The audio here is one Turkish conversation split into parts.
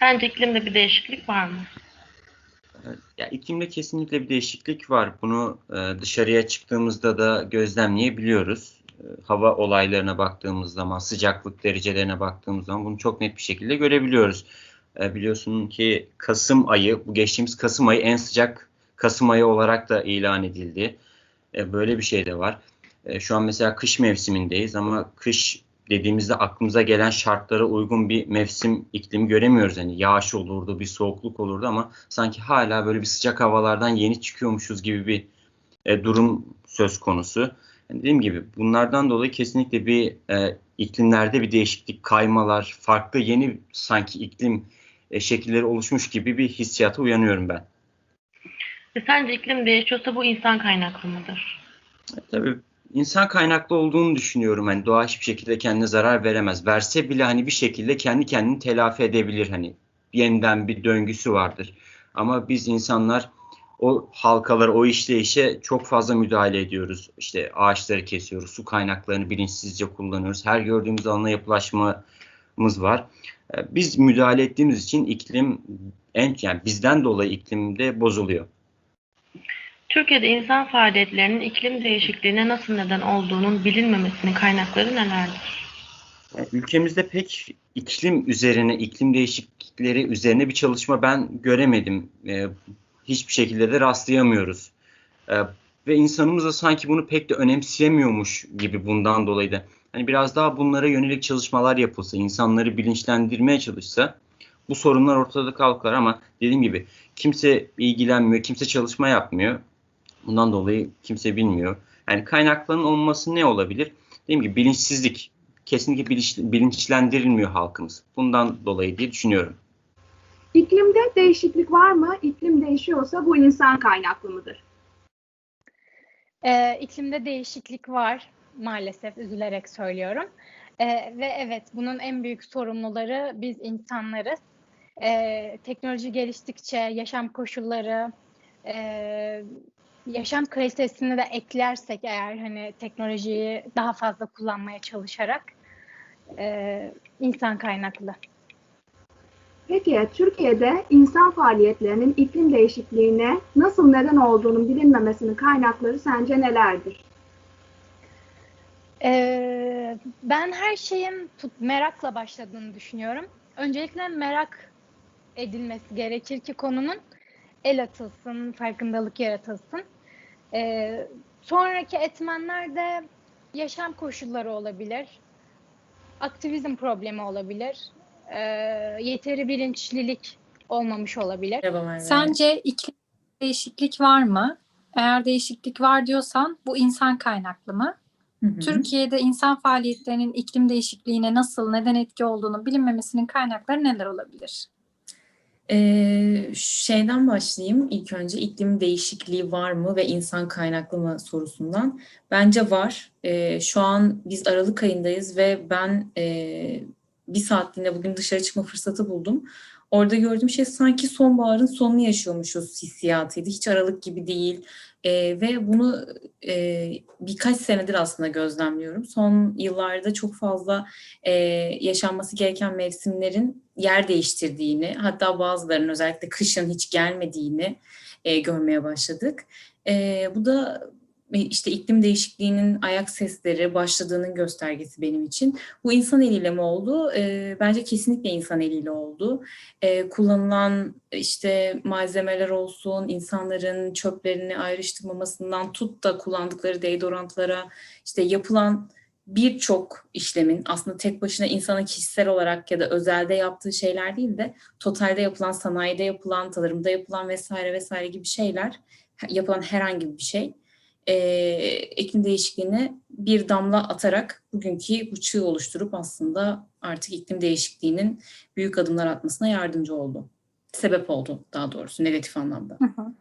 Sence iklimde bir değişiklik var mı? Ya iklimde kesinlikle bir değişiklik var. Bunu e, dışarıya çıktığımızda da gözlemleyebiliyoruz. E, hava olaylarına baktığımız zaman, sıcaklık derecelerine baktığımız zaman bunu çok net bir şekilde görebiliyoruz. E, biliyorsun ki Kasım ayı, bu geçtiğimiz Kasım ayı en sıcak Kasım ayı olarak da ilan edildi. Böyle bir şey de var. Şu an mesela kış mevsimindeyiz ama kış dediğimizde aklımıza gelen şartlara uygun bir mevsim iklimi göremiyoruz. Yani yağış olurdu, bir soğukluk olurdu ama sanki hala böyle bir sıcak havalardan yeni çıkıyormuşuz gibi bir e, durum söz konusu. Yani dediğim gibi bunlardan dolayı kesinlikle bir e, iklimlerde bir değişiklik, kaymalar, farklı yeni sanki iklim e, şekilleri oluşmuş gibi bir hissiyata uyanıyorum ben. Ve sence iklim değişiyorsa bu insan kaynaklı mıdır? E, tabii insan kaynaklı olduğunu düşünüyorum. Hani doğa hiçbir şekilde kendine zarar veremez. Verse bile hani bir şekilde kendi kendini telafi edebilir. Hani yeniden bir döngüsü vardır. Ama biz insanlar o halkalara, o işleyişe çok fazla müdahale ediyoruz. İşte ağaçları kesiyoruz, su kaynaklarını bilinçsizce kullanıyoruz. Her gördüğümüz alana yapılaşmamız var. Ee, Biz müdahale ettiğimiz için iklim en yani bizden dolayı iklimde bozuluyor. Türkiye'de insan faaliyetlerinin iklim değişikliğine nasıl neden olduğunun bilinmemesinin kaynakları nelerdir? Ülkemizde pek iklim üzerine, iklim değişiklikleri üzerine bir çalışma ben göremedim. Ee, hiçbir şekilde de rastlayamıyoruz. Ee, ve insanımız da sanki bunu pek de önemseyemiyormuş gibi bundan dolayı da. Hani biraz daha bunlara yönelik çalışmalar yapılsa, insanları bilinçlendirmeye çalışsa bu sorunlar ortada kalkar ama dediğim gibi kimse ilgilenmiyor, kimse çalışma yapmıyor. Bundan dolayı kimse bilmiyor. Yani kaynakların olması ne olabilir? Dediğim gibi bilinçsizlik. Kesinlikle bilinç, bilinçlendirilmiyor halkımız. Bundan dolayı diye düşünüyorum. İklimde değişiklik var mı? İklim değişiyorsa bu insan kaynaklı mıdır? Ee, iklimde değişiklik var maalesef üzülerek söylüyorum. Ee, ve evet bunun en büyük sorumluları biz insanlarız. Ee, teknoloji geliştikçe yaşam koşulları, e, yaşam kalitesini de eklersek eğer hani teknolojiyi daha fazla kullanmaya çalışarak e, insan kaynaklı. Peki Türkiye'de insan faaliyetlerinin iklim değişikliğine nasıl neden olduğunun bilinmemesinin kaynakları sence nelerdir? Ee, ben her şeyin merakla başladığını düşünüyorum. Öncelikle merak edilmesi gerekir ki konunun el atılsın, farkındalık yaratılsın. Ee, sonraki etmenler de yaşam koşulları olabilir, aktivizm problemi olabilir, ee, yeteri bilinçlilik olmamış olabilir. Sence iklim değişiklik var mı? Eğer değişiklik var diyorsan bu insan kaynaklı mı? Hı hı. Türkiye'de insan faaliyetlerinin iklim değişikliğine nasıl, neden etki olduğunu bilinmemesinin kaynakları neler olabilir? Ee, şeyden başlayayım ilk önce iklim değişikliği var mı ve insan kaynaklı mı sorusundan. Bence var. Ee, şu an biz Aralık ayındayız ve ben e, bir saatliğine bugün dışarı çıkma fırsatı buldum. Orada gördüğüm şey sanki sonbaharın sonunu yaşıyormuşuz hissiyatıydı. Hiç Aralık gibi değil. Ee, ve bunu e, birkaç senedir aslında gözlemliyorum. Son yıllarda çok fazla e, yaşanması gereken mevsimlerin yer değiştirdiğini, hatta bazılarının özellikle kışın hiç gelmediğini e, görmeye başladık. E, bu da e, işte iklim değişikliğinin ayak sesleri başladığının göstergesi benim için. Bu insan eliyle mi oldu? E, bence kesinlikle insan eliyle oldu. E, kullanılan işte malzemeler olsun, insanların çöplerini ayrıştırmamasından tut da kullandıkları deodorantlara, işte yapılan birçok işlemin aslında tek başına insanın kişisel olarak ya da özelde yaptığı şeyler değil de totalde yapılan, sanayide yapılan, tarımda yapılan vesaire vesaire gibi şeyler, yapılan herhangi bir şey e, iklim değişikliğine bir damla atarak bugünkü bu çığı oluşturup aslında artık iklim değişikliğinin büyük adımlar atmasına yardımcı oldu. Sebep oldu daha doğrusu negatif anlamda. Hı hı.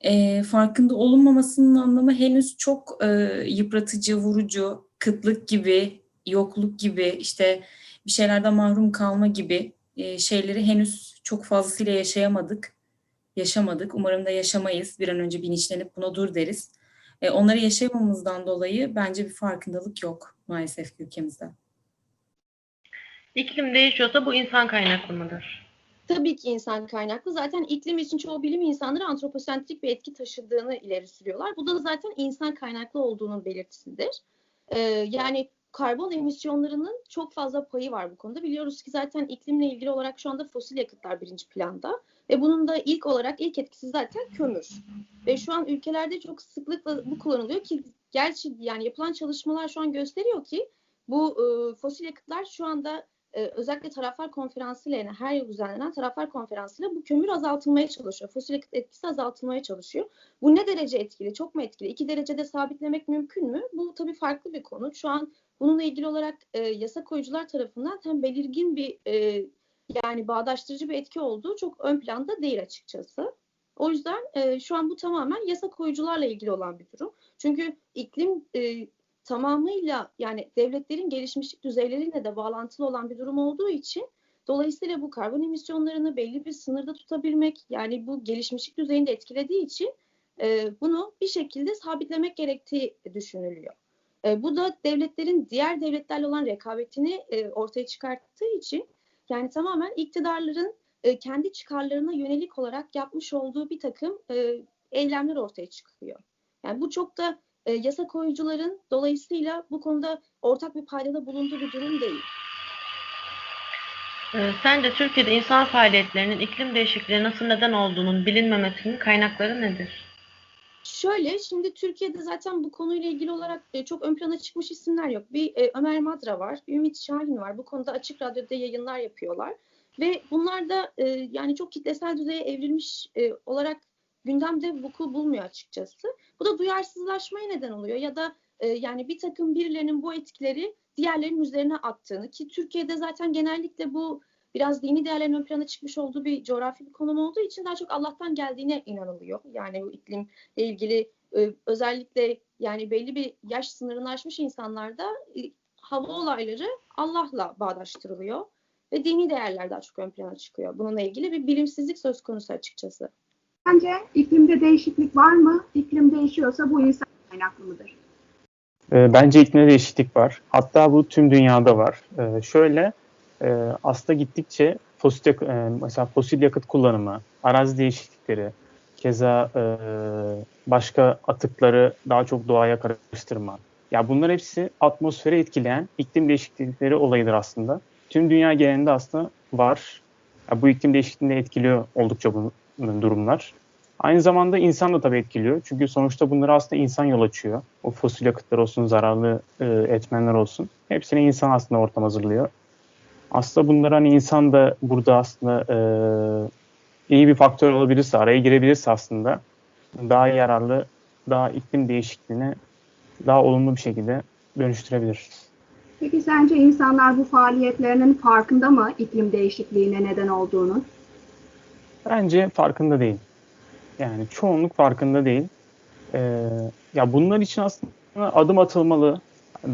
E, farkında olunmamasının anlamı henüz çok e, yıpratıcı, vurucu, kıtlık gibi, yokluk gibi, işte bir şeylerden mahrum kalma gibi e, şeyleri henüz çok fazlasıyla yaşayamadık, yaşamadık. Umarım da yaşamayız. Bir an önce bilinçlenip buna dur deriz. E, onları yaşayamamızdan dolayı bence bir farkındalık yok maalesef ülkemizde. İklim değişiyorsa bu insan kaynaklı mıdır? Tabii ki insan kaynaklı. Zaten iklim için çoğu bilim insanları antroposentrik bir etki taşıdığını ileri sürüyorlar. Bu da zaten insan kaynaklı olduğunun belirtisidir. Ee, yani karbon emisyonlarının çok fazla payı var bu konuda. Biliyoruz ki zaten iklimle ilgili olarak şu anda fosil yakıtlar birinci planda. Ve bunun da ilk olarak ilk etkisi zaten kömür. Ve şu an ülkelerde çok sıklıkla bu kullanılıyor ki gerçi yani yapılan çalışmalar şu an gösteriyor ki bu e, fosil yakıtlar şu anda e, özellikle taraflar konferansıyla yani her yıl düzenlenen taraflar konferansıyla bu kömür azaltılmaya çalışıyor. Fosil yakıt etkisi azaltılmaya çalışıyor. Bu ne derece etkili? Çok mu etkili? İki derecede sabitlemek mümkün mü? Bu tabii farklı bir konu. Şu an bununla ilgili olarak e, yasa koyucular tarafından hem belirgin bir e, yani bağdaştırıcı bir etki olduğu çok ön planda değil açıkçası. O yüzden e, şu an bu tamamen yasa koyucularla ilgili olan bir durum. Çünkü iklim e, tamamıyla yani devletlerin gelişmişlik düzeyleriyle de bağlantılı olan bir durum olduğu için dolayısıyla bu karbon emisyonlarını belli bir sınırda tutabilmek yani bu gelişmişlik düzeyini de etkilediği için e, bunu bir şekilde sabitlemek gerektiği düşünülüyor. E, bu da devletlerin diğer devletlerle olan rekabetini e, ortaya çıkarttığı için yani tamamen iktidarların e, kendi çıkarlarına yönelik olarak yapmış olduğu bir takım e, eylemler ortaya çıkıyor. Yani bu çok da e, yasa koyucuların dolayısıyla bu konuda ortak bir paydada bulunduğu bir durum değil. Ee, Sence Türkiye'de insan faaliyetlerinin iklim değişikliğine nasıl neden olduğunun bilinmemesinin kaynakları nedir? Şöyle şimdi Türkiye'de zaten bu konuyla ilgili olarak e, çok ön plana çıkmış isimler yok. Bir e, Ömer Madra var, bir Ümit Şahin var. Bu konuda açık radyoda yayınlar yapıyorlar. Ve bunlar da e, yani çok kitlesel düzeye evrilmiş e, olarak gündemde vuku bulmuyor açıkçası. Bu da duyarsızlaşmaya neden oluyor ya da e, yani bir takım birilerinin bu etkileri diğerlerinin üzerine attığını ki Türkiye'de zaten genellikle bu biraz dini değerlerin ön plana çıkmış olduğu bir coğrafi bir konum olduğu için daha çok Allah'tan geldiğine inanılıyor. Yani bu iklimle ilgili e, özellikle yani belli bir yaş sınırını aşmış insanlarda e, hava olayları Allah'la bağdaştırılıyor ve dini değerler daha çok ön plana çıkıyor. Bununla ilgili bir bilimsizlik söz konusu açıkçası. Sence iklimde değişiklik var mı? İklim değişiyorsa bu insan kaynaklı mıdır? E, Bence iklimde değişiklik var. Hatta bu tüm dünyada var. E, şöyle e, aslında gittikçe fosil, e, mesela fosil yakıt kullanımı, arazi değişiklikleri, keza e, başka atıkları daha çok doğaya karıştırma. Ya bunlar hepsi atmosferi etkileyen iklim değişiklikleri olayıdır aslında. Tüm dünya genelinde aslında var. Ya bu iklim değişikliğini de etkiliyor oldukça bu durumlar. Aynı zamanda insan da tabii etkiliyor. Çünkü sonuçta bunları aslında insan yol açıyor. O fosil yakıtlar olsun, zararlı e, etmenler olsun. Hepsini insan aslında ortam hazırlıyor. Aslında bunlar hani insan da burada aslında e, iyi bir faktör olabilirse, araya girebilirse aslında daha yararlı, daha iklim değişikliğine daha olumlu bir şekilde dönüştürebilir. Peki sence insanlar bu faaliyetlerinin farkında mı iklim değişikliğine neden olduğunu? Bence farkında değil. Yani çoğunluk farkında değil. Ee, ya bunlar için aslında adım atılmalı.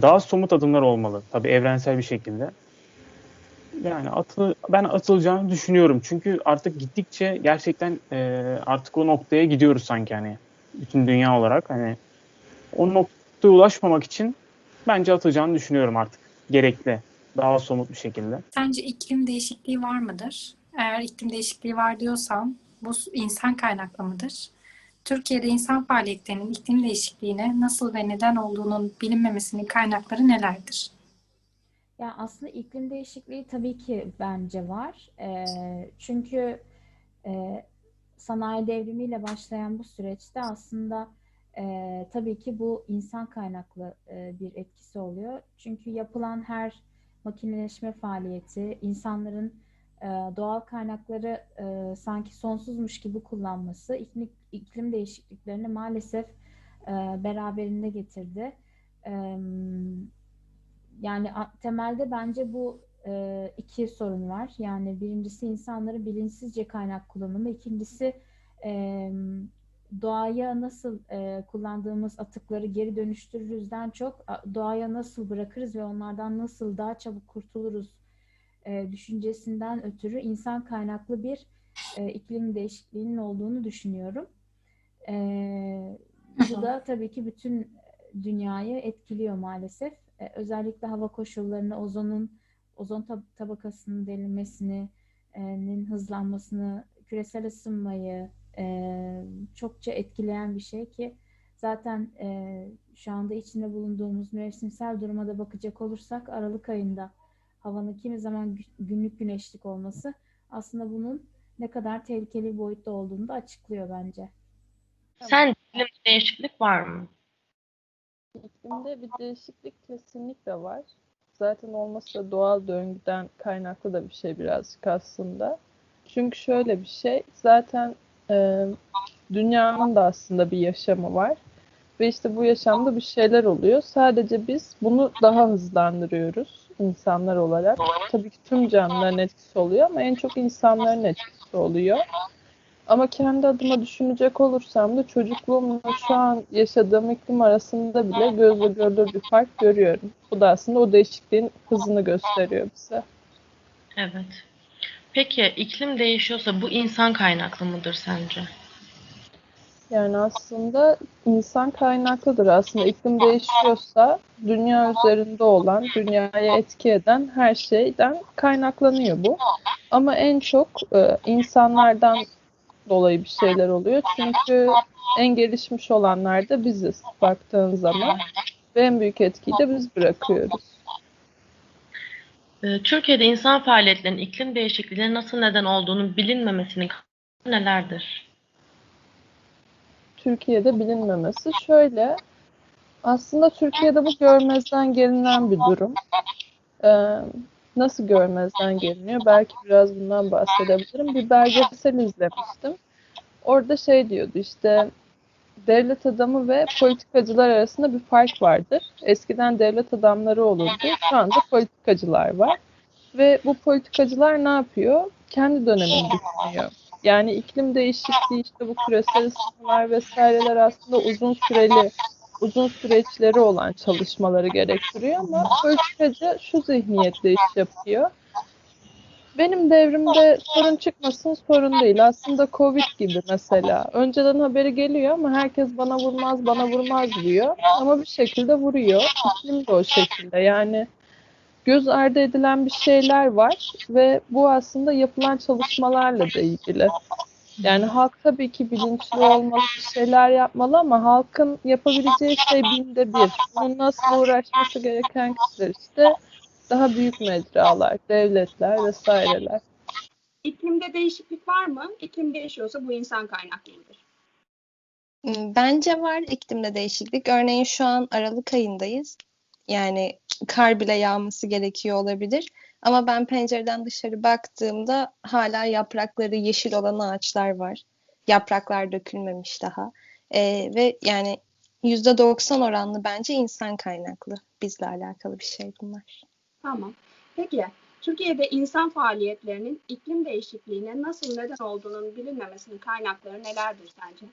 Daha somut adımlar olmalı. Tabii evrensel bir şekilde. Yani atı, ben atılacağını düşünüyorum. Çünkü artık gittikçe gerçekten e, artık o noktaya gidiyoruz sanki hani bütün dünya olarak hani o noktaya ulaşmamak için bence atılacağını düşünüyorum artık. Gerekli. Daha somut bir şekilde. Sence iklim değişikliği var mıdır? Eğer iklim değişikliği var diyorsan bu insan kaynaklı mıdır? Türkiye'de insan faaliyetlerinin iklim değişikliğine nasıl ve neden olduğunun bilinmemesinin kaynakları nelerdir? Ya aslında iklim değişikliği tabii ki bence var. Eee, çünkü eee, sanayi devrimiyle başlayan bu süreçte aslında eee, tabii ki bu insan kaynaklı eee, bir etkisi oluyor. Çünkü yapılan her makineleşme faaliyeti, insanların eee, doğal kaynakları eee, sanki sonsuzmuş gibi kullanması iklim, iklim değişikliklerini maalesef eee, beraberinde getirdi. Eee, yani temelde bence bu e, iki sorun var. Yani birincisi insanların bilinçsizce kaynak kullanımı, ikincisi e, doğaya nasıl e, kullandığımız atıkları geri dönüştürürüzden çok doğaya nasıl bırakırız ve onlardan nasıl daha çabuk kurtuluruz e, düşüncesinden ötürü insan kaynaklı bir e, iklim değişikliğinin olduğunu düşünüyorum. E, bu da tabii ki bütün dünyayı etkiliyor maalesef. E, özellikle hava koşullarını, ozonun ozon tab- tabakasının delinmesinin hızlanmasını, küresel ısınmayı e, çokça etkileyen bir şey ki zaten e, şu anda içinde bulunduğumuz mevsimsel duruma da bakacak olursak Aralık ayında havanın kimi zaman gü- günlük güneşlik olması aslında bunun ne kadar tehlikeli bir boyutta olduğunu da açıklıyor bence. Sence iklimde değişiklik var mı? İklimde bir değişiklik kesinlikle var. Zaten olması da doğal döngüden kaynaklı da bir şey birazcık aslında. Çünkü şöyle bir şey, zaten e, dünyanın da aslında bir yaşamı var. Ve işte bu yaşamda bir şeyler oluyor. Sadece biz bunu daha hızlandırıyoruz insanlar olarak. Tabii ki tüm canlıların etkisi oluyor ama en çok insanların etkisi oluyor. Ama kendi adıma düşünecek olursam da çocukluğumla şu an yaşadığım iklim arasında bile gözle görülür bir fark görüyorum. Bu da aslında o değişikliğin hızını gösteriyor bize. Evet. Peki iklim değişiyorsa bu insan kaynaklı mıdır sence? Yani aslında insan kaynaklıdır. Aslında iklim değişiyorsa dünya üzerinde olan, dünyaya etki eden her şeyden kaynaklanıyor bu. Ama en çok e, insanlardan dolayı bir şeyler oluyor. Çünkü en gelişmiş olanlar da biziz baktığın zaman. Ve en büyük etkiyi de biz bırakıyoruz. Ee, Türkiye'de insan faaliyetlerinin iklim değişikliğine nasıl neden olduğunun bilinmemesinin nelerdir? Türkiye'de bilinmemesi şöyle. Aslında Türkiye'de bu görmezden gelinen bir durum. Ee, nasıl görmezden geliniyor? Belki biraz bundan bahsedebilirim. Bir belgesel izlemiştim. Orada şey diyordu işte devlet adamı ve politikacılar arasında bir fark vardır. Eskiden devlet adamları olurdu. Şu anda politikacılar var. Ve bu politikacılar ne yapıyor? Kendi dönemini düşünüyor. Yani iklim değişikliği, işte bu küresel ısınmalar vesaireler aslında uzun süreli, uzun süreçleri olan çalışmaları gerektiriyor ama politikacı şu zihniyetle iş yapıyor. Benim devrimde sorun çıkmasın sorun değil. Aslında Covid gibi mesela. Önceden haberi geliyor ama herkes bana vurmaz, bana vurmaz diyor. Ama bir şekilde vuruyor. İklim de o şekilde. Yani göz ardı edilen bir şeyler var ve bu aslında yapılan çalışmalarla da ilgili. Yani halk tabii ki bilinçli olmalı, bir şeyler yapmalı ama halkın yapabileceği şey binde bir. Bunun nasıl uğraşması gereken kişiler işte daha büyük mecralar, devletler vesaireler. İklimde değişiklik var mı? İklim değişiyorsa bu insan kaynaklı mıdır? Bence var iklimde değişiklik. Örneğin şu an Aralık ayındayız. Yani kar bile yağması gerekiyor olabilir. Ama ben pencereden dışarı baktığımda hala yaprakları yeşil olan ağaçlar var. Yapraklar dökülmemiş daha. Ee, ve yani %90 oranlı bence insan kaynaklı. Bizle alakalı bir şey bunlar. Tamam. Peki Türkiye'de insan faaliyetlerinin iklim değişikliğine nasıl neden olduğunun bilinmemesinin kaynakları nelerdir sence?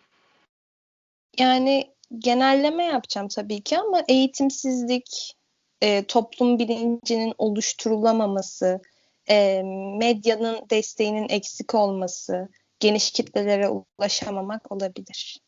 Yani genelleme yapacağım tabii ki ama eğitimsizlik, e, toplum bilincinin oluşturulamaması, e, medyanın desteğinin eksik olması, geniş kitlelere ulaşamamak olabilir.